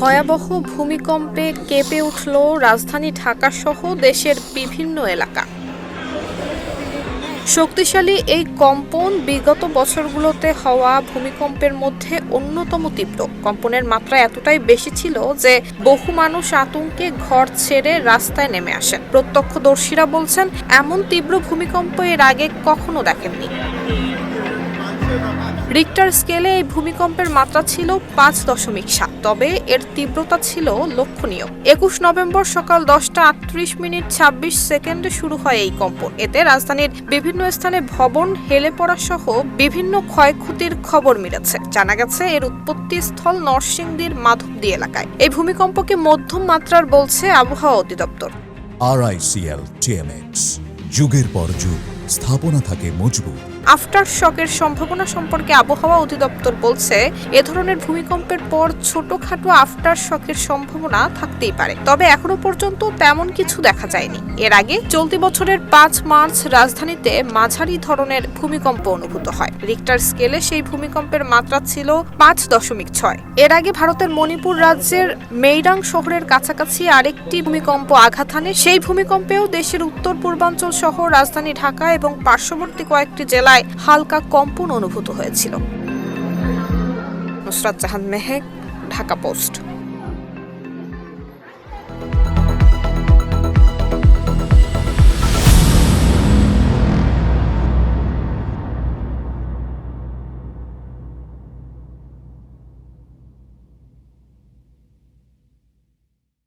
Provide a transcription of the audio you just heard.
ভয়াবহ ভূমিকম্পে কেঁপে উঠল রাজধানী ঢাকা সহ দেশের বিভিন্ন এলাকা। শক্তিশালী এই কম্পন বিগত বছরগুলোতে হওয়া ভূমিকম্পের মধ্যে অন্যতম তীব্র। কম্পনের মাত্রা এতটাই বেশি ছিল যে বহু মানুষ আতঙ্কে ঘর ছেড়ে রাস্তায় নেমে আসেন। প্রত্যক্ষদর্শীরা বলছেন, এমন তীব্র ভূমিকম্প এর আগে কখনো দেখেননি। রিক্টার স্কেলে এই ভূমিকম্পের মাত্রা ছিল পাঁচ দশমিক সাত। তবে এর তীব্রতা ছিল লক্ষণীয়। একুশ নভেম্বর সকাল দশটা আটত্রিশ মিনিট ছাব্বিশ সেকেন্ডে শুরু হয় এই কম্পন। এতে রাজধানীর বিভিন্ন স্থানে ভবন, হেলে পড়া সহ বিভিন্ন ক্ষয়ক্ষতির খবর মিলেছে। জানা গেছে, এর উৎপত্তি স্থল নরসিংদীর মাধবদী এলাকায়। এই ভূমিকম্পকে মধ্যম মাত্রার বলছে আবহাওয়া অধিদপ্তর। টিএমএক্স যুগের পর যুগ, স্থাপনা থাকে মজবুত। আফটার শকের সম্ভাবনা সম্পর্কে আবহাওয়া অধিদপ্তর বলছে, এ ধরনের ভূমিকম্পের পর ছোটখাটো আফটার শকের সম্ভাবনা থাকতেই পারে। তবে এখনও পর্যন্ত তেমন কিছু দেখা যায়নি। এর আগে চলতি বছরের পাঁচ মার্চ রাজধানীতে মাঝারি ধরনের ভূমিকম্প অনুভূত হয়। রিক্টার স্কেলে সেই ভূমিকম্পের মাত্রা ছিল পাঁচ দশমিক ছয়। এর আগে ভারতের মণিপুর রাজ্যের মেইরাং শহরের কাছাকাছি আরেকটি ভূমিকম্প আঘাত হানে। সেই ভূমিকম্পেও দেশের উত্তর পূর্বাঞ্চল সহ রাজধানী ঢাকা এবং পার্শ্ববর্তী কয়েকটি জেলায় হালকা কম্পন অনুভূত হয়েছিল। নুসরাত জাহান মেহেক ঢাকা পোস্ট।